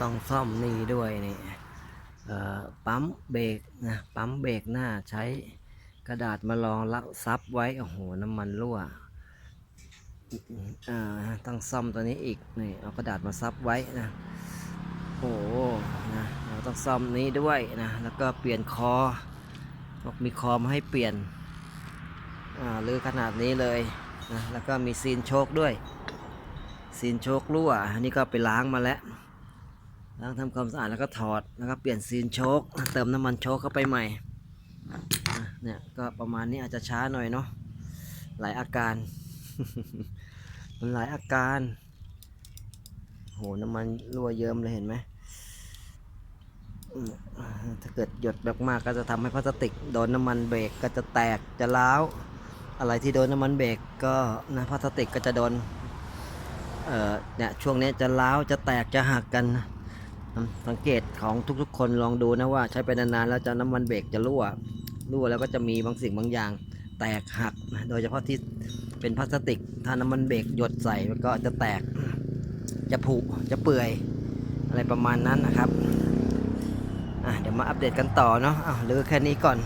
ต้องซ่อมนี่ด้วยนี่ปั๊มเบรกนะปั๊มเบรกหน้าใช้กระดาษมารองรับซับไว้ โอ้โห น้ำมันรั่วอ่าต้องซ่อมตัวนี้อีกนี่เอากระดาษมาซับไว้นะโอ้โหนะเราต้องซ่อมนี้ด้วยนะแล้วก็เปลี่ยนคอบอกมีคอมาให้เปลี่ยนอ่าหรือขนาดนี้เลยนะแล้วก็มีซีนโชคด้วยซีนโชครั่วอันนี้ก็ไปล้างมาแล้ว ล้างทำความสะอาดแล้วก็ถอดแล้วก็เปลี่ยนซีนโชคเติมน้ำมันโชคเข้าไปใหม่เนี่ยก็ประมาณนี้อาจจะช้าหน่อยเนาะหลายอาการ มันหลายอาการโหน้ำมันรั่วเยิ้มเลยเห็นไหมถ้าเกิดหยดมากๆก็จะทำให้พลาสติกโดนน้ำมันเบรกก็จะแตกจะร้าวอะไรที่โดนน้ำมันเบรกก็นะพลาสติกก็จะโดนเอ่อเนี่ยช่วงนี้จะล้าวจะแตกจะหักกันนะ สังเกตของทุกๆ คนลองดูนะว่าใช้ไปนานๆแล้วจะน้ำมันเบรกจะรั่ว รั่วแล้วก็จะมีบางสิ่งบางอย่าง แตกหักนะโดยเฉพาะที่เป็นพลาสติก ถ้าน้ำมันเบรกหยดใส่มันก็จะแตก จะผุ จะเปื่อย อะไรประมาณนั้นนะครับเดี๋ยวมาอัปเดตกันต่อเนาะเหลือแค่นี้ก่อน